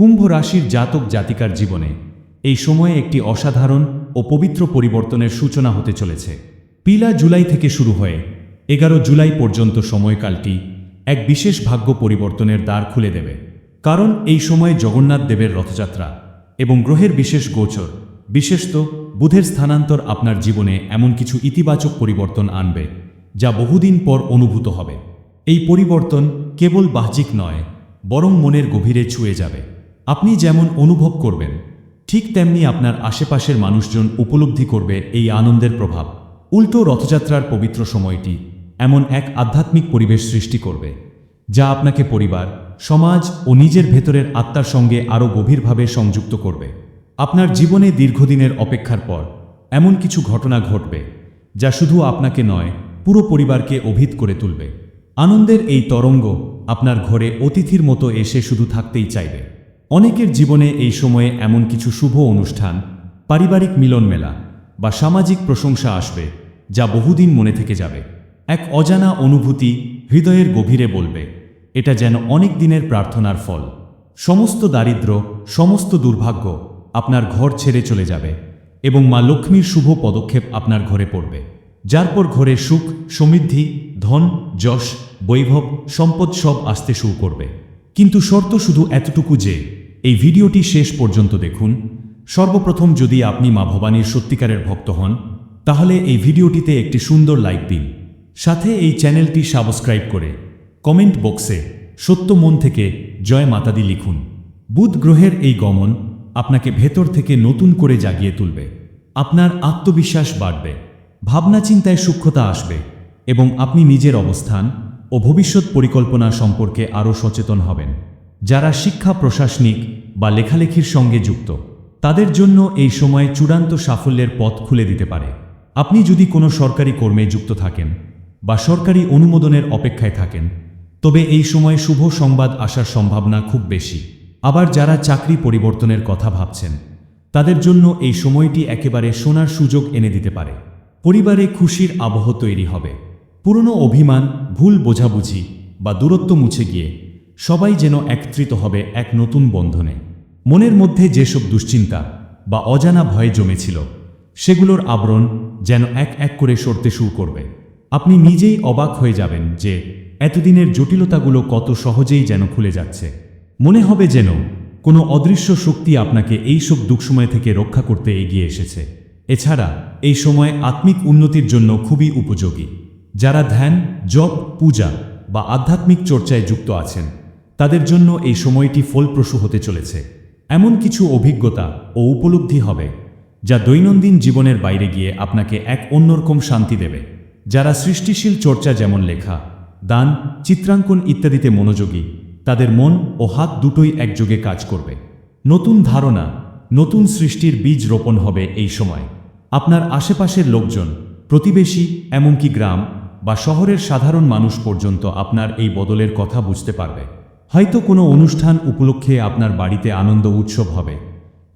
কুম্ভ রাশির জাতক জাতিকার জীবনে এই সময়ে একটি অসাধারণ ও পবিত্র পরিবর্তনের সূচনা হতে চলেছে। পিলা জুলাই থেকে শুরু হয়ে এগারো জুলাই পর্যন্ত সময়কালটি এক বিশেষ ভাগ্য পরিবর্তনের দ্বার খুলে দেবে। কারণ এই সময়ে জগন্নাথ দেবের রথযাত্রা এবং গ্রহের বিশেষ গোচর, বিশেষত বুধের স্থানান্তর আপনার জীবনে এমন কিছু ইতিবাচক পরিবর্তন আনবে, যা বহুদিন পর অনুভূত হবে। এই পরিবর্তন কেবল বাহ্যিক নয়, বরং মনের গভীরে ছুঁয়ে যাবে। আপনি যেমন অনুভব করবেন, ঠিক তেমনি আপনার আশেপাশের মানুষজন উপলব্ধি করবে এই আনন্দের প্রভাব। উল্টো রথযাত্রার পবিত্র সময়টি এমন এক আধ্যাত্মিক পরিবেশ সৃষ্টি করবে, যা আপনাকে পরিবার, সমাজ ও নিজের ভেতরের আত্মার সঙ্গে আরও গভীরভাবে সংযুক্ত করবে। আপনার জীবনে দীর্ঘদিনের অপেক্ষার পর এমন কিছু ঘটনা ঘটবে, যা শুধু আপনাকে নয়, পুরো পরিবারকে অভিত করে তুলবে। আনন্দের এই তরঙ্গ আপনার ঘরে অতিথির মতো এসে শুধু থাকতেই চাইবে। অনেকের জীবনে এই সময়ে এমন কিছু শুভ অনুষ্ঠান, পারিবারিক মিলন মেলা বা সামাজিক প্রশংসা আসবে যা বহুদিন মনে থেকে যাবে। এক অজানা অনুভূতি হৃদয়ের গভীরে বলবে, এটা যেন অনেক দিনের প্রার্থনার ফল। সমস্ত দারিদ্র্য সমস্ত দুর্ভাগ্য আপনার ঘর ছেড়ে চলে যাবে এবং মা লক্ষ্মীর শুভ পদক্ষেপ আপনার ঘরে পড়বে। যার পর ঘরে সুখ, সমৃদ্ধি, ধন, যশ, বৈভব, সম্পদ সব আসতে শুরু করবে। কিন্তু শর্ত শুধু এতটুকু যে এই ভিডিওটি শেষ পর্যন্ত দেখুন। সর্বপ্রথম যদি আপনি মা ভবানীর সত্যিকারের ভক্ত হন, তাহলে এই ভিডিওটিতে একটি সুন্দর লাইক দিন। সাথে এই চ্যানেলটি সাবস্ক্রাইব করে কমেন্ট বক্সে সত্য মন থেকে জয় মাতাদি লিখুন। বুধ গ্রহের এই গমন আপনাকে ভেতর থেকে নতুন করে জাগিয়ে তুলবে। আপনার আত্মবিশ্বাস বাড়বে, ভাবনা চিন্তায় সূক্ষ্মতা আসবে এবং আপনি নিজের অবস্থান ও ভবিষ্যৎ পরিকল্পনা সম্পর্কে আরও সচেতন হবেন। যারা শিক্ষা প্রশাসনিক বা লেখালেখির সঙ্গে যুক্ত, তাদের জন্য এই সময়ে চূড়ান্ত সাফল্যের পথ খুলে দিতে পারে। আপনি যদি কোনো সরকারি কর্মে যুক্ত থাকেন বা সরকারি অনুমোদনের অপেক্ষায় থাকেন, তবে এই সময়ে শুভ সংবাদ আসার সম্ভাবনা খুব বেশি। আবার যারা চাকরি পরিবর্তনের কথা ভাবছেন, তাদের জন্য এই সময়টি একেবারে সোনার সুযোগ এনে দিতে পারে। পরিবারে খুশির আবহ তৈরি হবে। পুরনো অভিমান, ভুল বোঝাবুঝি বা দূরত্ব মুছে গিয়ে সবাই যেন একত্রিত হবে এক নতুন বন্ধনে। মনের মধ্যে যেসব দুশ্চিন্তা বা অজানা ভয়ে জমেছিল, সেগুলোর আবরণ যেন এক এক করে সরতে শুরু করবে। আপনি নিজেই অবাক হয়ে যাবেন যে এতদিনের জটিলতাগুলো কত সহজেই যেন খুলে যাচ্ছে। মনে হবে যেন কোনো অদৃশ্য শক্তি আপনাকে এইসব দুঃসময় থেকে রক্ষা করতে এগিয়ে এসেছে। এছাড়া এই সময় আত্মিক উন্নতির জন্য খুবই উপযোগী। যারা ধ্যান, জপ, পূজা বা আধ্যাত্মিক চর্চায় যুক্ত আছেন তাদের জন্য এই সময়টি ফলপ্রসূ হতে চলেছে। এমন কিছু অভিজ্ঞতা ও উপলব্ধি হবে, যা দৈনন্দিন জীবনের বাইরে গিয়ে আপনাকে এক অন্যরকম শান্তি দেবে। যারা সৃষ্টিশীল চর্চা যেমন লেখা, দান, চিত্রাঙ্কন ইত্যাদিতে মনোযোগী, তাদের মন ও হাত দুটোই একযোগে কাজ করবে। নতুন ধারণা, নতুন সৃষ্টির বীজ রোপণ হবে এই সময়। আপনার আশেপাশের লোকজন, প্রতিবেশী, এমনকি গ্রাম বা শহরের সাধারণ মানুষ পর্যন্ত আপনার এই বদলের কথা বুঝতে পারবে। হয়তো কোনো অনুষ্ঠান উপলক্ষে আপনার বাড়িতে আনন্দ উৎসব হবে,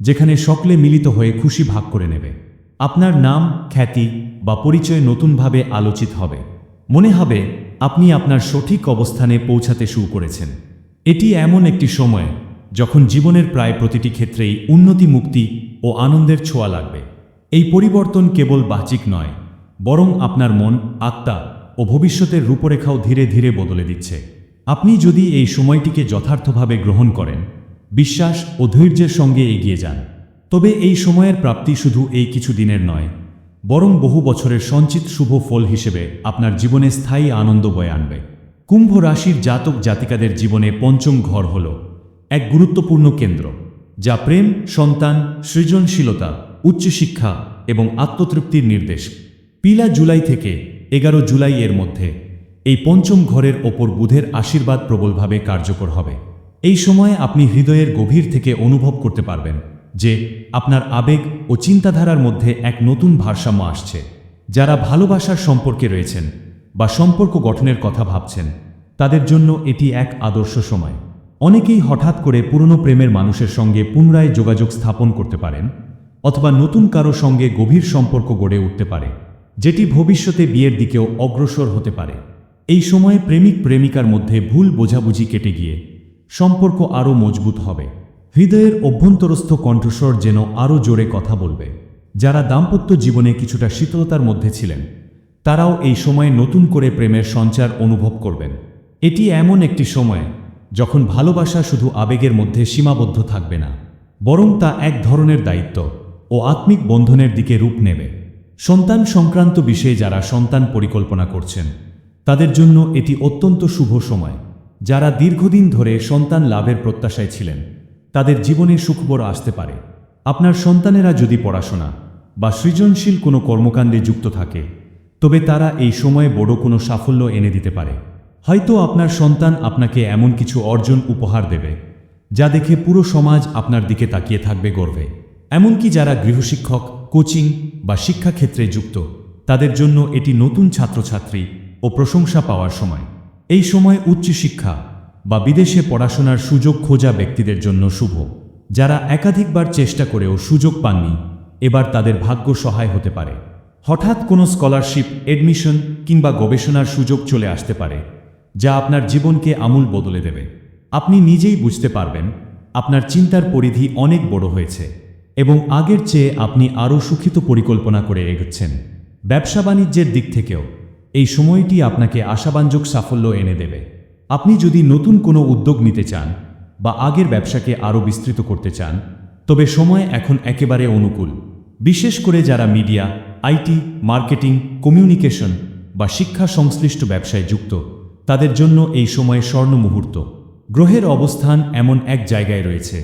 যেখানে সকলে মিলিত হয়ে খুশি ভাগ করে নেবে। আপনার নাম, খ্যাতি বা পরিচয় নতুনভাবে আলোচিত হবে। মনে হবে আপনি আপনার সঠিক অবস্থানে পৌঁছাতে শুরু করেছেন। এটি এমন একটি সময় যখন জীবনের প্রায় প্রতিটি ক্ষেত্রেই উন্নতি, মুক্তি ও আনন্দের ছোঁয়া লাগবে। এই পরিবর্তন কেবল বাহ্যিক নয়, বরং আপনার মন, আত্মা ও ভবিষ্যতের রূপরেখাও ধীরে ধীরে বদলে দিচ্ছে। আপনি যদি এই সময়টিকে যথার্থভাবে গ্রহণ করেন, বিশ্বাস ও ধৈর্যের সঙ্গে এগিয়ে যান। তবে এই সময়ের প্রাপ্তি শুধু এই কিছু দিনের নয়, বরং বহু বছরের সঞ্চিত শুভ ফল হিসেবে আপনার জীবনে স্থায়ী আনন্দ বয়ে আনবে। কুম্ভ রাশির জাতক জাতিকাদের জীবনে পঞ্চম ঘর হল এক গুরুত্বপূর্ণ কেন্দ্র, যা প্রেম, সন্তান, সৃজনশীলতা, উচ্চশিক্ষা এবং আত্মতৃপ্তির নির্দেশ। পিলা জুলাই থেকে এগারো জুলাই এর মধ্যে এই পঞ্চম ঘরের ওপর বুধের আশীর্বাদ প্রবলভাবে কার্যকর হবে। এই সময়ে আপনি হৃদয়ের গভীর থেকে অনুভব করতে পারবেন যে আপনার আবেগ ও চিন্তাধারার মধ্যে এক নতুন ভারসাম্য আসছে। যারা ভালোবাসার সম্পর্কে রয়েছেন বা সম্পর্ক গঠনের কথা ভাবছেন, তাদের জন্য এটি এক আদর্শ সময়। অনেকেই হঠাৎ করে পুরনো প্রেমের মানুষের সঙ্গে পুনরায় যোগাযোগ স্থাপন করতে পারেন অথবা নতুন কারও সঙ্গে গভীর সম্পর্ক গড়ে উঠতে পারে, যেটি ভবিষ্যতে বিয়ের দিকেও অগ্রসর হতে পারে। এই সময়ে প্রেমিক প্রেমিকার মধ্যে ভুল বোঝাবুঝি কেটে গিয়ে সম্পর্ক আরও মজবুত হবে। হৃদয়ের অভ্যন্তরস্থ কণ্ঠস্বর যেন আরও জোরে কথা বলবে। যারা দাম্পত্য জীবনে কিছুটা শীতলতার মধ্যে ছিলেন, তারাও এই সময়ে নতুন করে প্রেমের সঞ্চার অনুভব করবেন। এটি এমন একটি সময় যখন ভালোবাসা শুধু আবেগের মধ্যে সীমাবদ্ধ থাকবে না, বরং তা এক ধরনের দায়িত্ব ও আত্মিক বন্ধনের দিকে রূপ নেবে। সন্তান সংক্রান্ত বিষয়ে যারা সন্তান পরিকল্পনা করছেন তাদের জন্য এটি অত্যন্ত শুভ সময়। যারা দীর্ঘদিন ধরে সন্তান লাভের প্রত্যাশায় ছিলেন, তাদের জীবনে সুখবর আসতে পারে। আপনার সন্তানেরা যদি পড়াশোনা বা সৃজনশীল কোনো কর্মকাণ্ডে যুক্ত থাকে, তবে তারা এই সময়ে বড় কোনো সাফল্য এনে দিতে পারে। হয়তো আপনার সন্তান আপনাকে এমন কিছু অর্জন উপহার দেবে, যা দেখে পুরো সমাজ আপনার দিকে তাকিয়ে থাকবে গর্বে। এমনকি যারা গৃহশিক্ষক, কোচিং বা শিক্ষাক্ষেত্রে যুক্ত, তাদের জন্য এটি নতুন ছাত্রছাত্রী ও প্রশংসা পাওয়ার সময়। এই সময় উচ্চশিক্ষা বা বিদেশে পড়াশোনার সুযোগ খোঁজা ব্যক্তিদের জন্য শুভ। যারা একাধিকবার চেষ্টা করেও সুযোগ পাননি, এবার তাদের ভাগ্য সহায় হতে পারে। হঠাৎ কোনো স্কলারশিপ, এডমিশন কিংবা গবেষণার সুযোগ চলে আসতে পারে, যা আপনার জীবনকে আমূল বদলে দেবে। আপনি নিজেই বুঝতে পারবেন, আপনার চিন্তার পরিধি অনেক বড় হয়েছে এবং আগের চেয়ে আপনি আরও সুখিত পরিকল্পনা করে এগোচ্ছেন। ব্যবসা বাণিজ্যের দিক থেকেও এই সময়টি আপনাকে আশাবাঞ্জক সাফল্য এনে দেবে। আপনি যদি নতুন কোনো উদ্যোগ নিতে চান বা আগের ব্যবসাকে আরও বিস্তৃত করতে চান, তবে সময় এখন একেবারে অনুকূল। বিশেষ করে যারা মিডিয়া, আইটি, মার্কেটিং, কমিউনিকেশন বা শিক্ষা সংশ্লিষ্ট ব্যবসায় যুক্ত, তাদের জন্য এই সময়ে স্বর্ণ মুহূর্ত। গ্রহের অবস্থান এমন এক জায়গায় রয়েছে,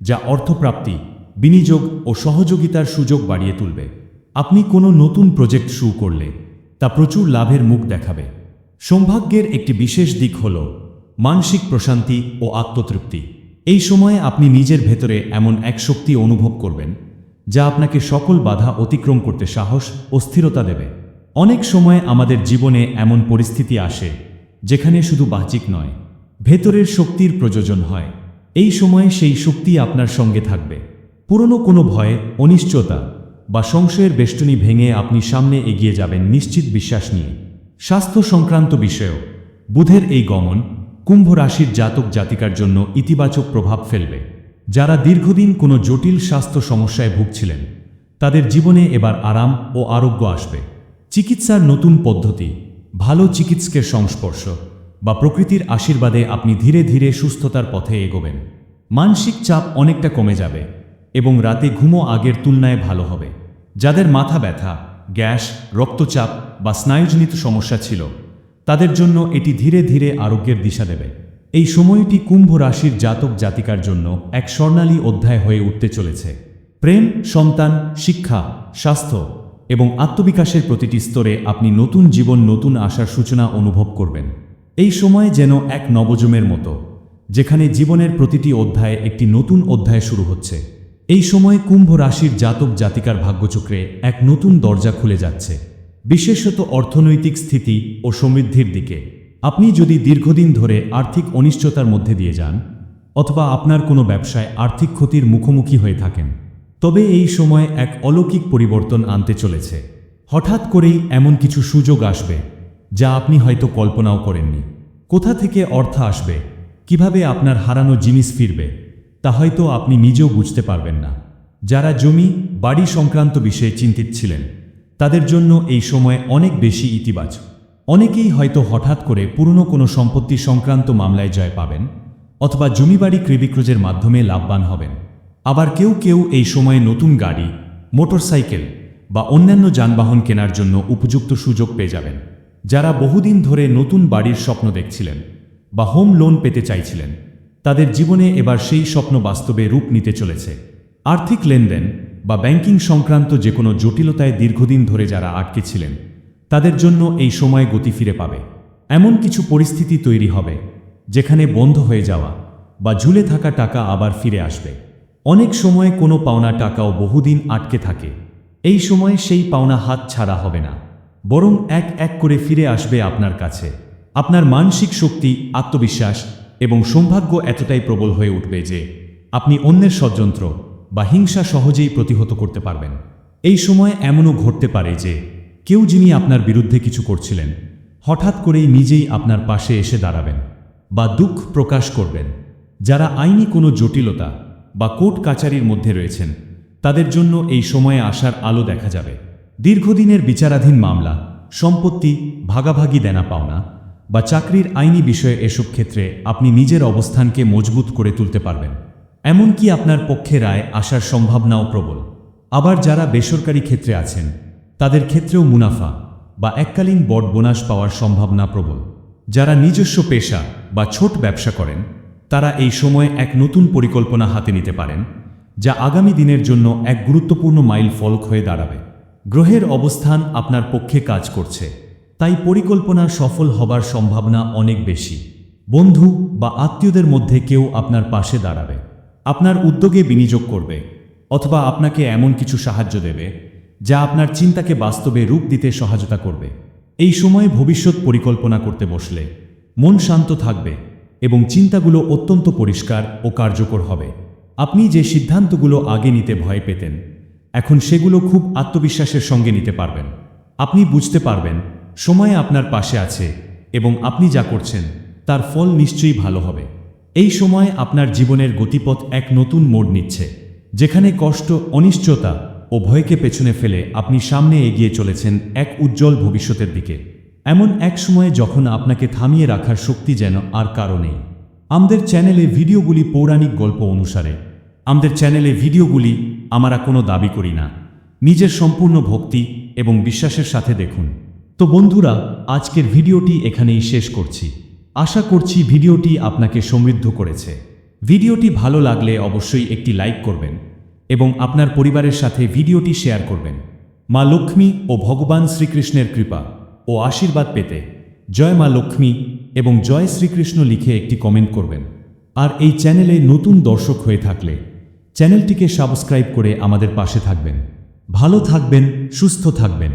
যা অর্থপ্রাপ্তি, বিনিয়োগ ও সহযোগিতার সুযোগ বাড়িয়ে তুলবে। আপনি কোনো নতুন প্রজেক্ট শুরু করলে তা প্রচুর লাভের মুখ দেখাবে। সৌভাগ্যের একটি বিশেষ দিক হল মানসিক প্রশান্তি ও আত্মতৃপ্তি। এই সময়ে আপনি নিজের ভেতরে এমন এক শক্তি অনুভব করবেন, যা আপনাকে সকল বাধা অতিক্রম করতে সাহস ও স্থিরতা দেবে। অনেক সময় আমাদের জীবনে এমন পরিস্থিতি আসে, যেখানে শুধু বাহ্যিক নয়, ভেতরের শক্তির প্রয়োজন হয়। এই সময়ে সেই শক্তি আপনার সঙ্গে থাকবে। পুরনো কোনো ভয়, অনিশ্চয়তা বা সংশয়ের বেষ্টনী ভেঙে আপনি সামনে এগিয়ে যাবেন নিশ্চিত বিশ্বাস নিয়ে। স্বাস্থ্য সংক্রান্ত বিষয়েও, বুধের এই গমন কুম্ভ রাশির জাতক জাতিকার জন্য ইতিবাচক প্রভাব ফেলবে। যারা দীর্ঘদিন কোনো জটিল স্বাস্থ্য সমস্যায় ভুগছিলেন, তাদের জীবনে এবার আরাম ও আরোগ্য আসবে। চিকিৎসার নতুন পদ্ধতি, ভালো চিকিৎসকের সংস্পর্শ বা প্রকৃতির আশীর্বাদে আপনি ধীরে ধীরে সুস্থতার পথে এগোবেন। মানসিক চাপ অনেকটা কমে যাবে এবং রাতে ঘুমো আগের তুলনায় ভালো হবে। যাদের মাথা ব্যথা, গ্যাস, রক্তচাপ বা স্নায়ুজনিত সমস্যা ছিল, তাদের জন্য এটি ধীরে ধীরে আরোগ্যের দিশা দেবে। এই সময়টি কুম্ভ রাশির জাতক জাতিকার জন্য এক স্বর্ণালী অধ্যায় হয়ে উঠতে চলেছে। প্রেম, সন্তান, শিক্ষা, স্বাস্থ্য এবং আত্মবিকাশের প্রতিটি স্তরে আপনি নতুন জীবন, নতুন আশার সূচনা অনুভব করবেন। এই সময় যেন এক নবজমের মতো, যেখানে জীবনের প্রতিটি অধ্যায়ে একটি নতুন অধ্যায় শুরু হচ্ছে। এই সময় কুম্ভ রাশির জাতক জাতিকার ভাগ্যচক্রে এক নতুন দরজা খুলে যাচ্ছে। বিশেষত অর্থনৈতিক স্থিতি ও সমৃদ্ধির দিকে। আপনি যদি দীর্ঘদিন ধরে আর্থিক অনিশ্চয়তার মধ্যে দিয়ে যান, অথবা আপনার কোনো ব্যবসায় আর্থিক ক্ষতির মুখোমুখি হয়ে থাকেন, তবে এই সময় এক অলৌকিক পরিবর্তন আনতে চলেছে। হঠাৎ করেই এমন কিছু সুযোগ আসবে, যা আপনি হয়তো কল্পনাও করেননি। কোথা থেকে অর্থ আসবে? কীভাবে আপনার হারানো জিনিস ফিরবে? তা হয়তো আপনি নিজেও বুঝতে পারবেন না। যারা জমি, বাড়ি সংক্রান্ত বিষয়ে চিন্তিত ছিলেন, তাদের জন্য এই সময় অনেক বেশি ইতিবাচক। অনেকেই হয়তো হঠাৎ করে পুরনো কোনো সম্পত্তি সংক্রান্ত মামলায় জয় পাবেন অথবা জমি বাড়ি ক্রয়বিক্রয়ের মাধ্যমে লাভবান হবেন। আবার কেউ কেউ এই সময়ে নতুন গাড়ি, মোটরসাইকেল বা অন্যান্য যানবাহন কেনার জন্য উপযুক্ত সুযোগ পেয়ে যাবেন। যারা বহুদিন ধরে নতুন বাড়ির স্বপ্ন দেখছিলেন বা হোম লোন পেতে চাইছিলেন তাদের জীবনে এবার সেই স্বপ্ন বাস্তবে রূপ নিতে চলেছে। আর্থিক লেনদেন বা ব্যাংকিং সংক্রান্ত যে কোনো জটিলতায় দীর্ঘদিন ধরে যারা আটকে ছিলেন, তাদের জন্য এই সময় গতি ফিরে পাবে। এমন কিছু পরিস্থিতি তৈরি হবে, যেখানে বন্ধ হয়ে যাওয়া বা ঝুলে থাকা টাকা আবার ফিরে আসবে। অনেক সময় কোনো পাওনা টাকাও বহুদিন আটকে থাকে। এই সময় সেই পাওনা হাত ছাড়া হবে না। বরং এক এক করে ফিরে আসবে আপনার কাছে। আপনার মানসিক শক্তি, আত্মবিশ্বাস এবং সৌভাগ্য এতটাই প্রবল হয়ে উঠবে যে আপনি অন্যের ষড়যন্ত্র বা হিংসা সহজেই প্রতিহত করতে পারবেন। এই সময় এমনও ঘটতে পারে যে কেউ যিনি আপনার বিরুদ্ধে কিছু করছিলেন, হঠাৎ করেই নিজেই আপনার পাশে এসে দাঁড়াবেন বা দুঃখ প্রকাশ করবেন। যারা আইনি কোনো জটিলতা বা কোর্ট কাচারির মধ্যে রয়েছেন, তাদের জন্য এই সময়ে আসার আলো দেখা যাবে। দীর্ঘদিনের বিচারাধীন মামলা, সম্পত্তি, ভাগাভাগি দেনা পাওনা বা চাকরির আইনি বিষয়ে এসব ক্ষেত্রে আপনি নিজের অবস্থানকে মজবুত করে তুলতে পারবেন। এমনকি আপনার পক্ষে রায় আসার সম্ভাবনাও প্রবল। আবার যারা বেসরকারি ক্ষেত্রে আছেন, তাদের ক্ষেত্রেও মুনাফা বা এককালীন বট বোনাস পাওয়ার সম্ভাবনা প্রবল। যারা নিজস্ব পেশা বা ছোট ব্যবসা করেন, তারা এই সময়ে এক নতুন পরিকল্পনা হাতে নিতে পারেন, যা আগামী দিনের জন্য এক গুরুত্বপূর্ণ মাইল ফলক হয়ে দাঁড়াবে। গ্রহের অবস্থান আপনার পক্ষে কাজ করছে। তাই পরিকল্পনা সফল হবার সম্ভাবনা অনেক বেশি। বন্ধু বা আত্মীয়দের মধ্যে কেউ আপনার পাশে দাঁড়াবে, আপনার উদ্যোগে বিনিয়োগ করবে, অথবা আপনাকে এমন কিছু সাহায্য দেবে যা আপনার চিন্তাকে বাস্তবে রূপ দিতে সহায়তা করবে। এই সময়ে ভবিষ্যৎ পরিকল্পনা করতে বসলে মন শান্ত থাকবে এবং চিন্তাগুলো অত্যন্ত পরিষ্কার ও কার্যকর হবে। আপনি যে সিদ্ধান্তগুলো আগে নিতে ভয় পেতেন, এখন সেগুলো খুব আত্মবিশ্বাসের সঙ্গে নিতে পারবেন। আপনি বুঝতে পারবেন সময় আপনার পাশে আছে এবং আপনি যা করছেন, তার ফল নিশ্চয়ই ভালো হবে। এই সময় আপনার জীবনের গতিপথ এক নতুন মোড় নিচ্ছে, যেখানে কষ্ট, অনিশ্চয়তা ও ভয়কে পেছনে ফেলে আপনি সামনে এগিয়ে চলেছেন এক উজ্জ্বল ভবিষ্যতের দিকে। এমন এক সময়ে যখন আপনাকে থামিয়ে রাখার শক্তি যেন আর কারও নেই। আমাদের চ্যানেলে ভিডিওগুলি পৌরাণিক গল্প অনুসারে। আমাদের চ্যানেলে ভিডিওগুলি আমরা কোনো দাবি করি না। নিজের সম্পূর্ণ ভক্তি এবং বিশ্বাসের সাথে দেখুন। তো বন্ধুরা, আজকের ভিডিওটি এখানেই শেষ করছি। আশা করছি ভিডিওটি আপনাকে সমৃদ্ধ করেছে। ভিডিওটি ভালো লাগলে অবশ্যই একটি লাইক করবেন এবং আপনার পরিবারের সাথে ভিডিওটি শেয়ার করবেন। মা লক্ষ্মী ও ভগবান শ্রীকৃষ্ণের কৃপা ও আশীর্বাদ পেতে জয় মা লক্ষ্মী এবং জয় শ্রীকৃষ্ণ লিখে একটি কমেন্ট করবেন। আর এই চ্যানেলে নতুন দর্শক হয়ে থাকলে চ্যানেলটিকে সাবস্ক্রাইব করে আমাদের পাশে থাকবেন। ভালো থাকবেন, সুস্থ থাকবেন।